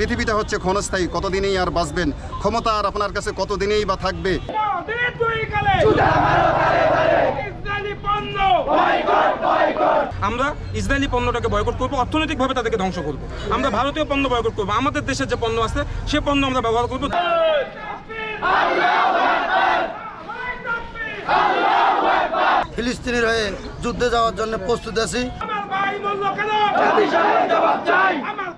পৃথিবীটা হচ্ছে ক্ষণস্থায়ী কতদিনেই আর বাঁচবেন? ক্ষমতা আর আপনার কাছে কতদিনেই বা থাকবে? আমরা ইসরায়েলি পণ্যটাকে বয়কট করব অর্থনৈতিকভাবে তাদেরকে ধ্বংস করব। আমরা ভারতীয় পণ্য বয়কট করব আমাদের দেশের যে পণ্য আছে সে পণ্য আমরা ব্যবহার করব। ফিলিস্তিনের হয়ে যুদ্ধে যাওয়ার জন্য প্রস্তুত আছি। আমার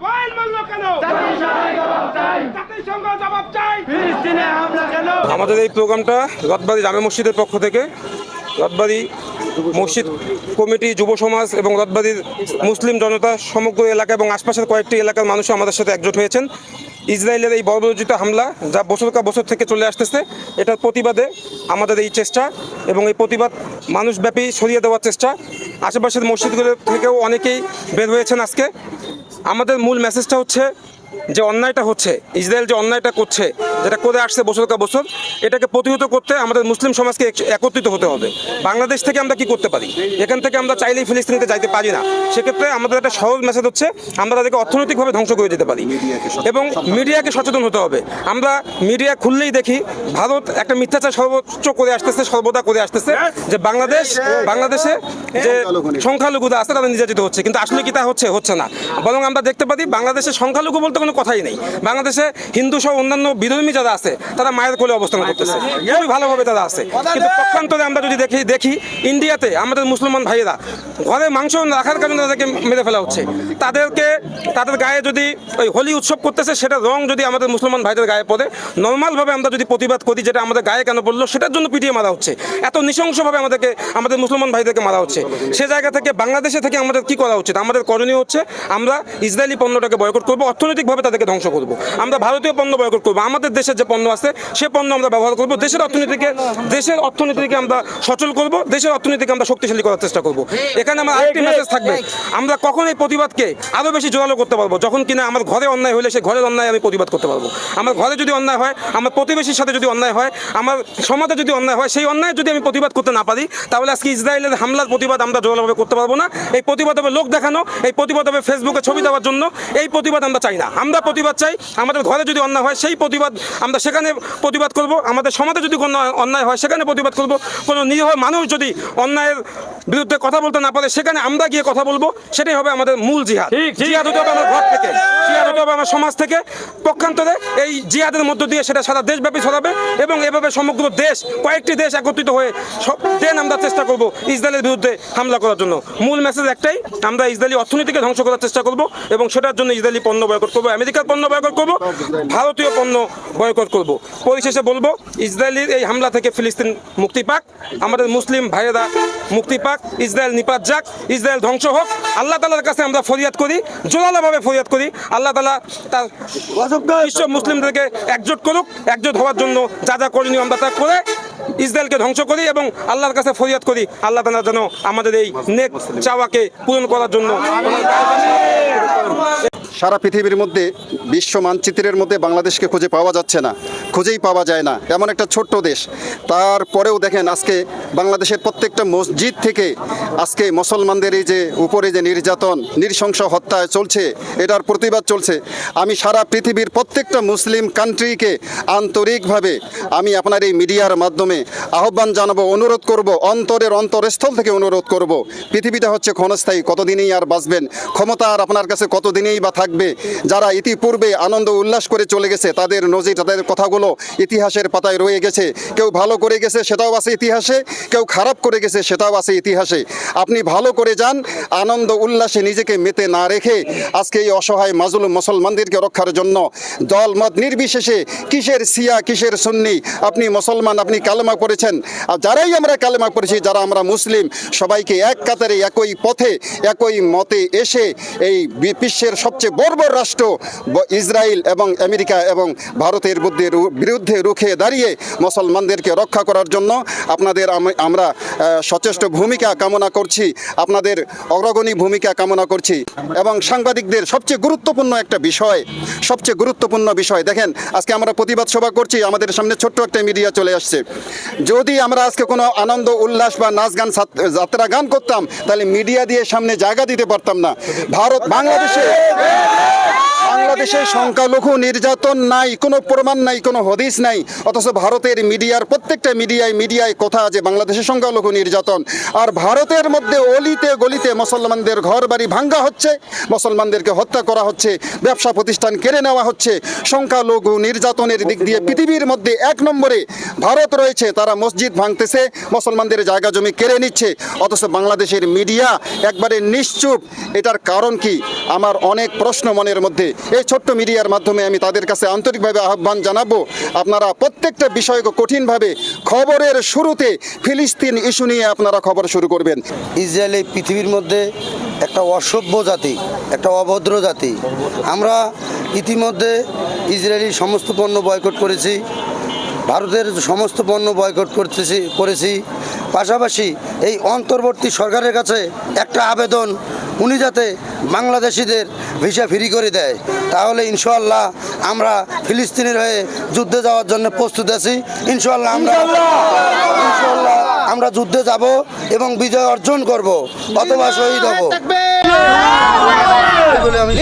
কেন? আমাদের এই প্রোগ্রামটা রথবাড়ি জামে মসজিদের পক্ষ থেকে রথবাড়ি মসজিদ কমিটি যুব সমাজ এবং রথবাড়ির মুসলিম জনতা সমগ্র এলাকা এবং আশপাশের কয়েকটি এলাকার মানুষ আমাদের সাথে একজোট হয়েছেন। ইসরায়েলের এই বর্বরোচিত হামলা যা বছর কা বছর থেকে চলে আসতেছে এটার প্রতিবাদে আমাদের এই চেষ্টা এবং এই প্রতিবাদ মানুষব্যাপী সরিয়ে দেওয়ার চেষ্টা। আশেপাশের মসজিদগুলো থেকেও অনেকেই বের হয়েছেন আজকে। আমাদের মূল মেসেজটা হচ্ছে যে অন্যায়টা হচ্ছে ইসরায়েল যে অন্যায়টা করছে যেটা করে আসছে বছর কা বছর, এটাকে প্রতিহত করতে আমাদের মুসলিম সমাজকে একত্রিত হতে হবে। বাংলাদেশ থেকে আমরা কি করতে পারি? এখান থেকে আমরা চাইলেই ফিলিস্তিনিতে যাইতে পারি না। সেক্ষেত্রে আমাদের একটা সহজ মেসেজ হচ্ছে, আমরা তাদেরকে অর্থনৈতিকভাবে ধ্বংস করে যেতে পারি। এবং মিডিয়াকে সচেতন হতে হবে। আমরা মিডিয়া খুললেই দেখি, ভারত একটা মিথ্যাচার সর্বোচ্চ করে আসতেছে, সর্বদা করে আসতেছে, যে বাংলাদেশ, বাংলাদেশে যে সংখ্যালঘুরা আছে তারা নির্যাতিত হচ্ছে। কিন্তু আসলে কি তা হচ্ছে? হচ্ছে না। বরং আমরা দেখতে পারি, বাংলাদেশে সংখ্যালঘু বলতে কোনো কথাই নেই। বাংলাদেশে হিন্দু সহ অন্যান্য বিধর্মী যারা আছে তারা মায়ের কোলে অবস্থান করতেছে। খুবই ভালোভাবে তারা আছে। কিন্তু পক্ষান্তরে আমরা যদি দেখি দেখি ইন্ডিয়াতে আমাদের মুসলমান ভাইয়েরা ঘরে মাংস রাখার কারণে তাদেরকে মেরে ফেলা হচ্ছে। তাদেরকে তাদের গায়ে যদি ওই হোলি উৎসব করতেছে সেটা রং যদি আমাদের মুসলমান ভাইদের গায়ে পড়ে নর্মালভাবে আমরা যদি প্রতিবাদ করি যেটা আমাদের গায়ে কেন পড়ল সেটার জন্য পিটিয়ে মারা হচ্ছে। এত নৃশংসভাবে আমাদেরকে আমাদের মুসলমান ভাইদেরকে মারা হচ্ছে। সে জায়গা থেকে বাংলাদেশে থেকে আমাদের কি করা উচিত? আমাদের করণীয় হচ্ছে আমরা ইসরায়েলি পণ্যটাকে বয়কট করব অর্থনৈতিকভাবে তাদেরকে ধ্বংস করব। আমরা ভারতীয় পণ্য বয়কট করব। আমাদের দেশের যে পণ্য আছে সে পণ্য আমরা ব্যবহার করব। দেশের অর্থনীতিকে দেশের অর্থনীতিকে আমরা সচল করব দেশের অর্থনীতিকে আমরা শক্তিশালী করার চেষ্টা করব। এখানে আমার আরেকটি মেসেজ থাকবে। আমরা কখন এই প্রতিবাদকে আরও বেশি জোরালো করতে পারব? যখন কিনা আমার ঘরে অন্যায় হলে সেই ঘরের অন্যায় আমি প্রতিবাদ করতে পারব। আমার ঘরে যদি অন্যায় হয় আমার প্রতিবেশীর সাথে যদি অন্যায় হয় আমার সমাজে যদি অন্যায় হয় সেই অন্যায় যদি আমি প্রতিবাদ করতে না পারি তাহলে আজকে ইসরায়েলের হামলার প্রতিবাদ আমরা জোরালোভাবে করতে পারব না। এই প্রতিবাদ হবে লোক দেখানো এই প্রতিবাদ হবে ফেসবুকে ছবি দেওয়ার জন্য। এই প্রতিবাদ আমরা চাই না। আমরা প্রতিবাদ চাই আমাদের ঘরে যদি অন্যায় হয় সেই প্রতিবাদ আমরা সেখানে প্রতিবাদ করব আমাদের সমাজে যদি কোনো অন্যায় হয় সেখানে প্রতিবাদ করব কোনো নিরীহ মানুষ যদি অন্যায়ের বিরুদ্ধে কথা বলতে না পারে সেখানে আমরা গিয়ে কথা বলব সেটাই হবে আমাদের মূল জিহাদ। জিহাদ হতে হবে আমার ঘর থেকে জিহাদ হতে হবে আমার সমাজ থেকে। পক্ষান্তরে এই জিহাদের মধ্য দিয়ে সেটা সারা দেশব্যাপী ছড়াবে এবং এভাবে সমগ্র দেশ কয়েকটি দেশ একত্রিত হয়ে সব দেন আমরা চেষ্টা করব ইসরায়েলের বিরুদ্ধে হামলা করার জন্য। মূল মেসেজ একটাই আমরা ইসরায়েলি অর্থনীতিকে ধ্বংস করার চেষ্টা করব এবং সেটার জন্য ইসরায়েলি পণ্য বয়কট করব আমেরিকার পণ্য বয়কট করব ভারতীয় পণ্য বয়কট করব। পরিশেষে বলব, ইসরায়েলের এই হামলা থেকে ফিলিস্তিন মুক্তি পাক, আমাদের মুসলিম ভাইয়েরা মুক্তি পাক, ইসরায়েল নিপাত যাক, ইসরায়েল ধ্বংস হোক। আল্লাহ তালার কাছে আমরা ফরিয়াদ করি, জোরালোভাবে ফরিয়াদ করি। আল্লাহ তালা তার বিশ্ব মুসলিমদেরকে একজোট করুক, একজোট হওয়ার জন্য যা যা করণীয় আমরা তা করে ইসরায়েলকে ধ্বংস করি এবং আল্লাহর কাছে ফরিয়াদ করি। আল্লাহ তালা যেন আমাদের এই নেক চাওয়াকে পূরণ করার জন্য। সারা পৃথিবীর মধ্যে, বিশ্ব মানচিত্রের মধ্যে বাংলাদেশকে খুঁজে পাওয়া যাচ্ছে না, খুঁজেই পাওয়া যায় না। এমন একটা ছোট্ট দেশ। তারপরেও দেখেন আজকে বাংলাদেশের প্রত্যেকটা মসজিদ থেকে আজকে মুসলমানদের এই যে উপরে যে নির্যাতন, নৃশংস হত্যা চলছে, এটার প্রতিবাদ চলছে। আমি সারা পৃথিবীর প্রত্যেকটা মুসলিম কান্ট্রিকে আন্তরিকভাবে আমি আপনার এই মিডিয়ার মাধ্যমে আহ্বান জানাব, অনুরোধ করব, অন্তরের অন্তরস্থল থেকে অনুরোধ করব। পৃথিবীটা হচ্ছে ক্ষণস্থায়ী, কতদিনই আর বাঁচবেন? ক্ষমতা আর আপনার কাছে কতদিনেই বা থাকবে? যারা ইতিপূর্বে আনন্দ উল্লাস করে চলে গেছে, তাদের নজির, তাদের কথাগুলো ইতিহাসের পাতায় রয়ে গেছে। কেউ ভালো করে গেছে, সেটাও আছে ইতিহাসে। কেউ খারাপ করে গেছে, সেটাও আছে ইতিহাসে। আপনি ভালো করে যান, আনন্দ উল্লাসে নিজেকে মেতে না রেখে আজকে এই অসহায় মাজুল মুসলমানদেরকে রক্ষার জন্য দল মত নির্বিশেষে কিসের সিয়া কিসের সুন্নি, আপনি মুসলমান, আপনি কালেমা করেছেন আর যারাই আমরা কালেমা করেছি যারা আমরা মুসলিম, সবাইকে এক কাতারে একই পথে, একই মতে এসে এই বিশ্বের সবচেয়ে বর্বর রাষ্ট্র ইসরায়েল এবং আমেরিকা এবং ভারতের বিরুদ্ধে রুখে দাঁড়িয়ে মুসলমানদেরকে রক্ষা করার জন্য আপনাদের আমরা সচেষ্ট ভূমিকা কামনা করছি, আপনাদের অগ্রগণী ভূমিকা কামনা করছি এবং সাংবাদিকদের সবচেয়ে গুরুত্বপূর্ণ একটা বিষয়, সবচেয়ে গুরুত্বপূর্ণ বিষয়। দেখেন, আজকে আমরা প্রতিবাদ সভা করছি, আমাদের সামনে ছোট্ট একটা মিডিয়া চলে আসছে। যদি আমরা আজকে কোনো আনন্দ, উল্লাস বা নাচ গান যাত্রা গান করতাম, তাহলে মিডিয়া দিয়ে সামনে জায়গা দিতে পারতাম না। ভারত, বাংলাদেশে Yeah. বাংলাদেশে সংখ্যালঘু নির্যাতন নাই কোনো প্রমাণ নাই কোনো হদিস নাই। অথচ ভারতের মিডিয়ার প্রত্যেকটা মিডিয়ায় মিডিয়ায় কথা যে বাংলাদেশে সংখ্যালঘু নির্যাতন। আর ভারতের মধ্যে অলিতে গলিতে মুসলমানদের ঘর বাড়ি ভাঙ্গা হচ্ছে মুসলমানদেরকে হত্যা করা হচ্ছে ব্যবসা প্রতিষ্ঠান কেড়ে নেওয়া হচ্ছে। সংখ্যালঘু নির্যাতনের দিক দিয়ে পৃথিবীর মধ্যে এক নম্বরে ভারত রয়েছে তারা মসজিদ ভাঙতেছে মুসলমানদের জায়গা জমি কেড়ে নিচ্ছে। অথচ বাংলাদেশের মিডিয়া একবারে নিশ্চুপ। এটার কারণ কি? আমার অনেক প্রশ্ন মনের মধ্যে। এই ছোট্ট মিডিয়ার মাধ্যমে আমি তাদের কাছে আন্তরিকভাবে আহ্বান জানাব। আপনারা প্রত্যেকটা বিষয়কে কঠিনভাবে খবরের শুরুতে ফিলিস্তিন ইস্যু নিয়ে আপনারা খবর শুরু করবেন। ইসরায়েল এই পৃথিবীর মধ্যে একটা অসভ্য জাতি, একটা অভদ্র জাতি। আমরা ইতিমধ্যে ইসরায়েলি সমস্ত পণ্য বয়কট করেছি, ভারতের সমস্ত পণ্য বয়কট করতেছি, করেছি। পাশাপাশি এই অন্তর্বর্তী সরকারের কাছে একটা আবেদন উনি যাতে বাংলাদেশিদের ভিসা ফ্রি করে দেয় তাহলে ইনশাল্লাহ আমরা ফিলিস্তিনের হয়ে যুদ্ধে যাওয়ার জন্য প্রস্তুত আছি। ইনশাল্লাহ আমরা ইনশাল্লাহ আমরা যুদ্ধে যাব এবং বিজয় অর্জন করব অথবা শহীদ হব। আমি